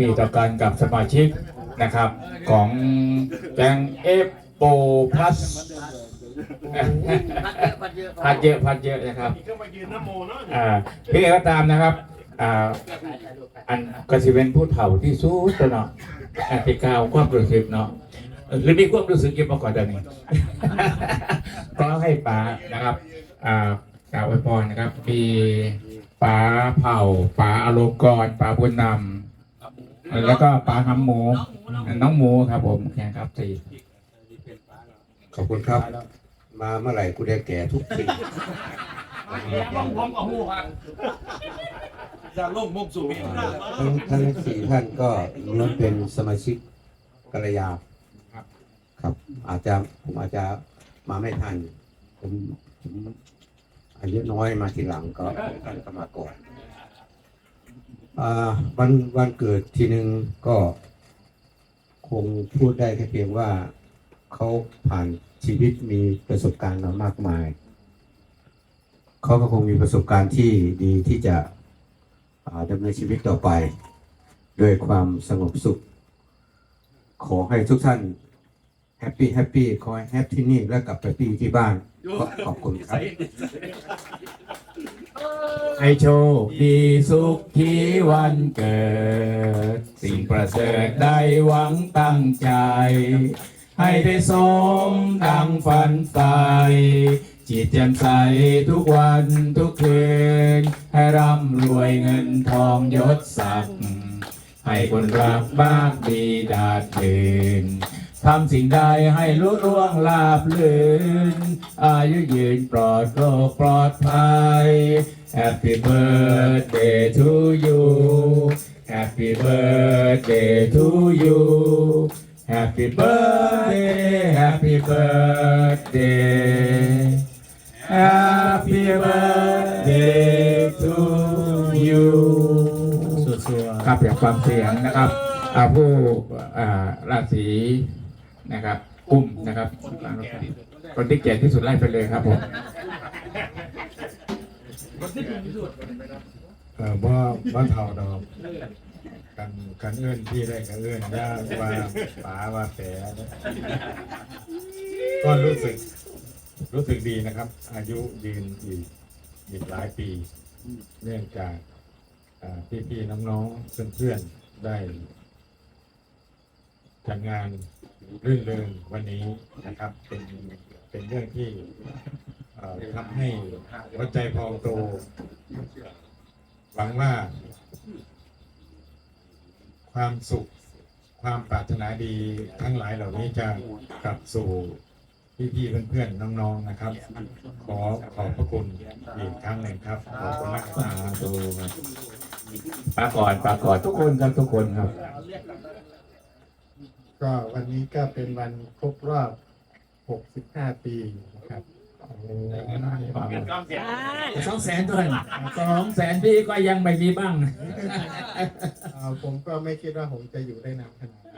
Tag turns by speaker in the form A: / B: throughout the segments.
A: มีต่อกันกับสมาชิกนะครับของแก๊งเอฟโปพลัสพัดเยอะพัดเยอะนะครับอ่าพี่ก็ตามนะครับอ่าอันกสิเป็นผู้เฒ่าที่สู้ตัวเนาะอันที่กาวความรู้สึกเนาะหรือมีความรู้สึกเกี่ยวกับก่อนเดี๋ยวนี้ก็ให้ป๋านะครับอ่ากล่าวอวยพรนะครับ มีป๋าเผ่าป๋าอารมณ์กรป๋าบุญนำ แล้วก็ปลาหำหมูน้องหมูครับ ผมแข่งครับสี่
B: ขอบคุณครับ มาเมื่อไหร่กูได้แก่ทุกที
C: ต้องพร้อมกับหูครับจะล่มมุกสู่มี
B: ทั้งทั้งสี่ท่านก็ล้วนเป็นสมาชิกกัลยาครับครับ อาจจะผมอาจจะมาไม่ทันผมผมอายุน้อยมาทีหลังก็ท่านก็มาก่อนอ่า วันวันเกิดทีหนึ่งก็คงพูดได้แค่เพียงว่าเขาผ่านชีวิตมีประสบการณ์มามากมาย เขาก็คงมีประสบการณ์ที่ดีที่จะดำเนินชีวิตต่อไป ด้วยความสงบสุข ขอให้ทุกท่าน แฮปปี้แฮปปี้ขอให้แฮปที่นี่และกลับไปปี้ที่บ้านขอขอบคุณครับ
A: ให้โชคดีสุขที่วันเกิด สิ่งประเสริฐได้หวังตั้งใจ ให้ได้สมดังฝันใฝ่จิตแจ่มใสทุกวันทุกคืน ให้ร่ำรวยเงินทองยศศักดิ์ให้คนรักมากดีดาดดืน ทำสิ่งใดให้ลุล่วงลาบลื่น อายุยืนปลอดโรคปลอดภัย Happy birthday to you Happy birthday to you Happy birthday Happy birthday Happy birthday to you ครับอยากฟังเสียงนะครับอ่าผู้อ่าราศี นะครับกุ้มนะครับคนที่เก่ที่สุดไล่ไปเลยครับผม
D: เออว่าว่าเท่าดอกกันกันเอื้อนพี่ได้กันเอื้อนย่าว่าป๋าว่าแฝก็รู้สึก รู้สึกดีนะครับ อายุยืนอีกอีกหลายปี เนื่องจากพี่พี่ๆน้องๆเพื่อนๆได้ จัดงานรื่นเริงวันนี้นะครับ เป็นเป็นเรื่องที่ทำให้หัวใจพองโต หวังว่า ความสุขความปรารถนาดีทั้งหลายเหล่านี้จะกลับสู่พี่ๆเพื่อนๆน้องๆนะครับ ขอขอบพระคุณอีกครั้งหนึ่งครับขอบคุณมากครับ
A: สาธุครับปาก่อนปาก่อนทุกคนครับทุกคนครับ
D: ก็วันนี้ก็เป็นวันครบรอบ 65 ปีนะครับ
A: สองแสนตัวสองแสนพี่ก็ยังไม่มีบ้าง
D: เอ่อผมก็ไม่คิดว่าผมจะอยู่ได้นานขนาดนี้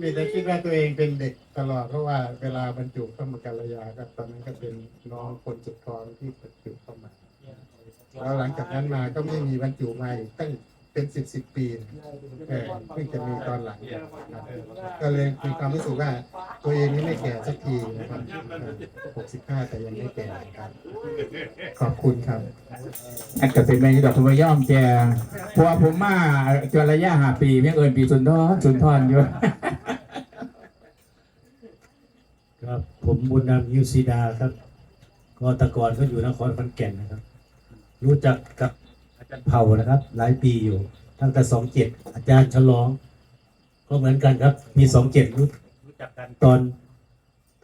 D: มีแต่คิดว่าตัวเองเป็นเด็กตลอดเพราะว่าเวลาบรรจุเข้ามากัลยาก็ตอนนั้นก็เป็นน้องคนสุดท้องที่บรรจุเข้ามา แล้วหลังจากนั้นมาก็ไม่มีบรรจุมาอีกตั้ง เป็นสิบสิบปีเออเพิ่งจะมีตอนหลังครับก็เลยมีความรู้สึกว่าตัวเองนี่ไม่แก่สักทีนะครับหกสิบห้าแต่ยังไม่แก่ครับ ขอบคุณครับ
A: อันก็เป็นแมงดอกทุมย่อมแจเพราะว่าผมมาจนระยะห้าปีเพียงเอินปีสุนทรสุนทรอยู่
E: ครับผมบุญนำยูซีดาครับก็แตะกอนก็อยู่นครขอนแก่นนะครับ รู้จักกับอา จารย์เผ่านะครับ หลายปีอยู่ ตั้งแต่สองเจ็ดอาจารย์ฉลอง ก็เหมือนกันครับ มีสองเจ็ดรู้รู้จักกันตอน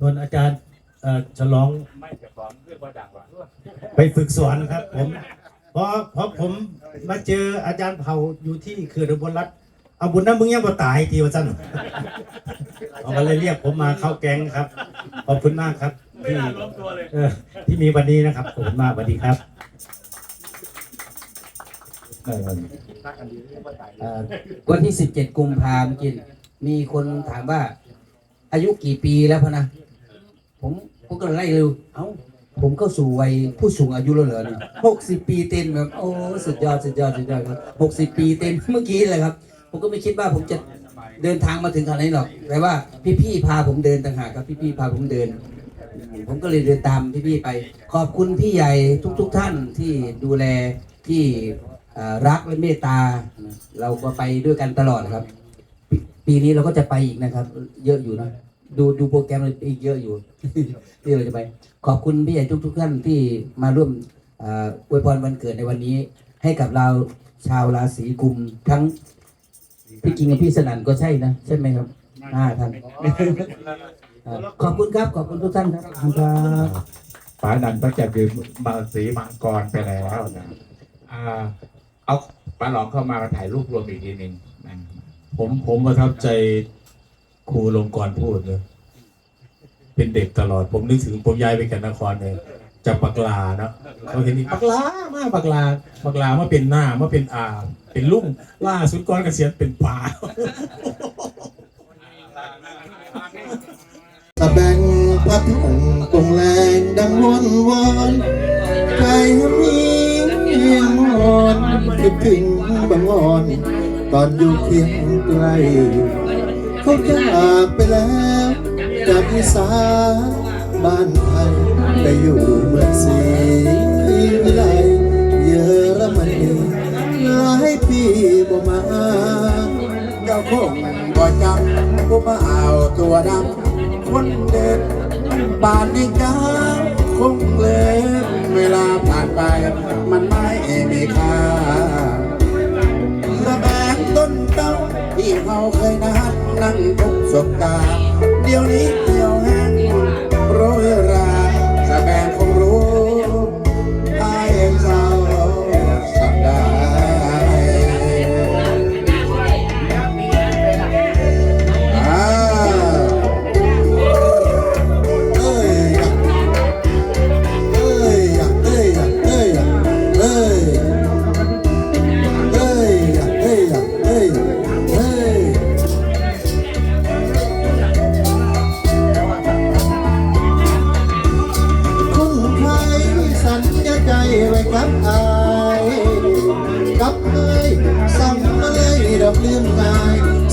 E: ตอนอาจารย์เอ่อฉลอง
A: ไม่จะฟ้องเรื่องว่าดังกว่า
E: ไปฝึกสอนครับ ผมเพราะเพราะผมมาเจออาจารย์เผ่าอยู่ที่เขื่อนอุบลรัตน์เอาบุญนะมึงยังบ่ตายทีว่าสั้นเขาก็เลยเรียกผมมาเข้าแก๊งครับขอบคุณมากครับที่เออที่มีวันนี้นะครับขอบคุณมากสวัสดีครับ
A: เออ
F: เอ่อวันที่ 17 กุมภาพันธ์มื่อกี้มีคนถามว่า อายุกี่ปีแล้วพะนะ ผมผมก็ไล่เร็วเอ้า ผมเข้าสู่วัยผู้สูงอายุแล้วเหรอเนี่ยหกสิบปีเต็มแบบโอ้ สุดยอด สุดยอด สุดยอดครับหกสิบปีเต็ม เมื่อกี้เลยครับ ผมก็ไม่คิดว่าผมจะเดินทางมาถึงขนาดนี้หรอก แต่ว่าพี่ๆพาผมเดินต่างหากครับ พี่ๆพาผมเดิน ผมก็เลยเดินตามพี่ๆไป ขอบคุณพี่ใหญ่ทุก ๆ ท่านที่ดูแลที่ รักและเมตตา เราก็ไปด้วยกันตลอดครับ ปีนี้เราก็จะไปอีกนะครับ เยอะอยู่นะดูดูโปรแกรมอีกเยอะอยู่ที่เราจะไป ขอบคุณพี่ใหญ่ทุกๆท่านที่มาร่วมอวยพรวันเกิดในวันนี้ ให้กับเราชาวราศีกุมทั้งพี่กิงกับพี่สนั่นก็ใช่นะ ใช่ไหมครับห้าท่านขอบคุณครับขอบคุณทุกท่านครับอบคุณครับ
A: ป๋านันก็จะดื่มมาสีมังกรไปแล้วนะอ่า เอาป๋าหลองเข้ามาถ่ายรูปรวมอีกทีหนึ่ง
E: ผมผมประทับใจครูลงกรพูดเลยเป็นเด็กตลอด ผมนึกถึงผมย้ายไปกันนครเลยจากปักลาเนาะเขาเห็นนี่ปักลามาปักลาปักลามาเป็นหน้ามาเป็นอาเป็นลุงล่าสุดก้อนเกษียณเป็นป่า
D: ตะแบงพัดหงตรงแรงดังวนวอนใคร คิดถึงบางอ่อน ตอนอยู่เคียงไกลเขาจากไปแล้วจากอีสานบ้านไทยไปอยู่เมืองศรีวิไลเยอรมนีหลายปีบ่มา
G: เจ้าคงบ่จำผู้มาเอาตัวดำคนเด็ดป่านนี้จ้า คงเลยเวลาผ่านไป มันไม่มีค่าสแบงต้นเต้าที่เราเคยนัดนั่งทุกสบตา เดี๋ยวนี้เดียวแห้งโรยรา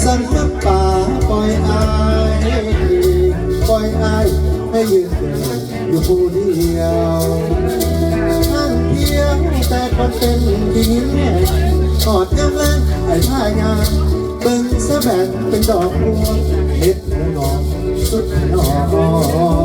G: สั่ง
D: น้ำป่าปล่อยอายปล่อยอายให้ยืนเดินอยู่ผู้เดียวนั่งเพียงแต่คนเป็นดินกอดยำแรงไอ้ผ้ายางเบิ่งสะแบกเป็นดอกบัวเห็ดและนองสุดนอ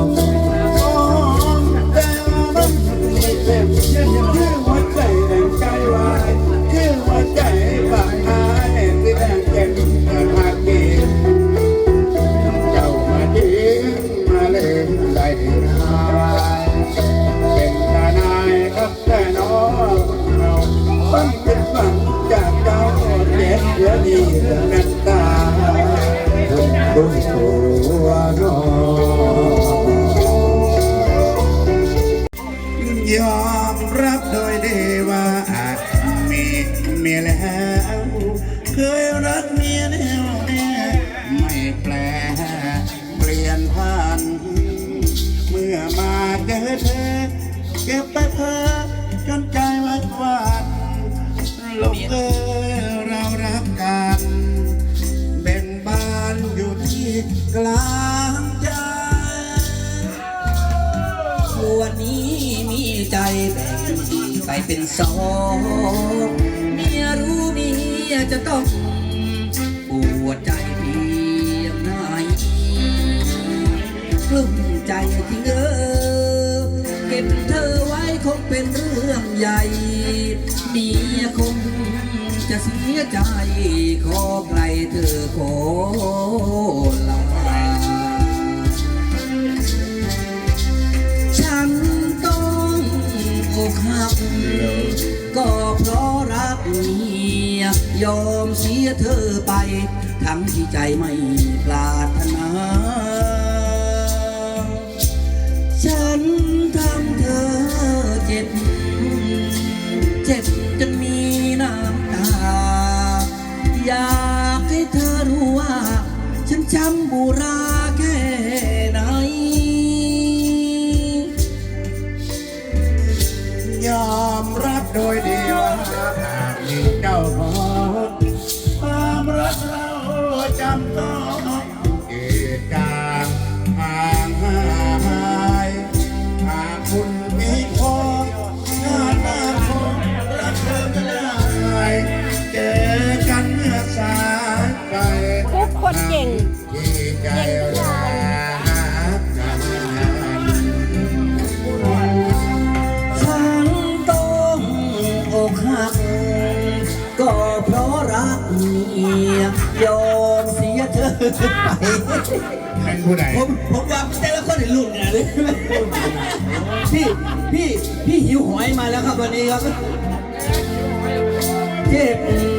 G: เจ็บ เป็น
F: สองเมียรู้เมียจะต้องปวดใจเพียงไหนกลุ้มใจจริงเออเก็บเธอไว้คงเป็นเรื่องใหญ่เมียคงจะเสียใจขอไกลเธอขอลา เมียยอมเสียเธอไป ทั้งที่ใจไม่ปรารถนา ฉันทำเธอเจ็บ เจ็บจนมีน้ำตา อยากให้เธอรู้ว่า ฉันจำบุราแค่ไหน
G: ยอมรับโดยดีว่า out. เป็
H: น
G: ผู้ใด
F: ผมผมว่าแต่ละคนเห็นลุงนะพี่พี่พี่หิวหอยมาแล้วครับวันนี้ครับ เจ็บ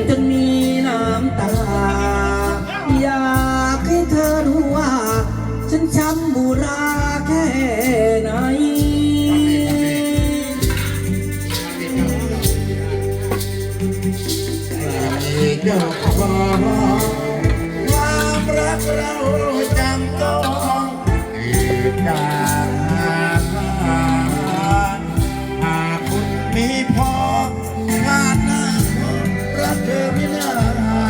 F: จนมีน้ำตา อยากให้เธอรู้ว่า ฉันช้ำบุราแค่ไหน
G: ดอกบัว เราจำต้องอีกต่างากมีพอชาติหน้ารักเธอไม่ได้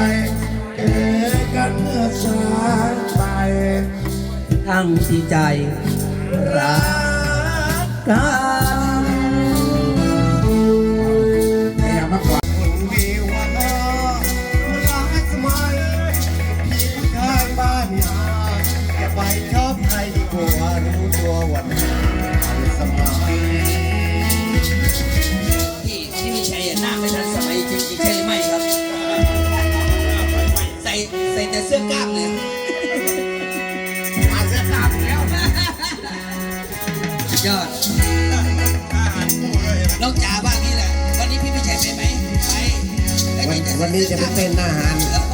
G: เจอกันเมื่อสายไป
F: ทั้งที่ใจรักกัน
G: ดยอดน
F: อกจา
G: กว่า
F: นี่แหละ วันนี้พี่นิชใช่ไปไหมไปวั
G: นนี้จะไปเต้นหน้าหาน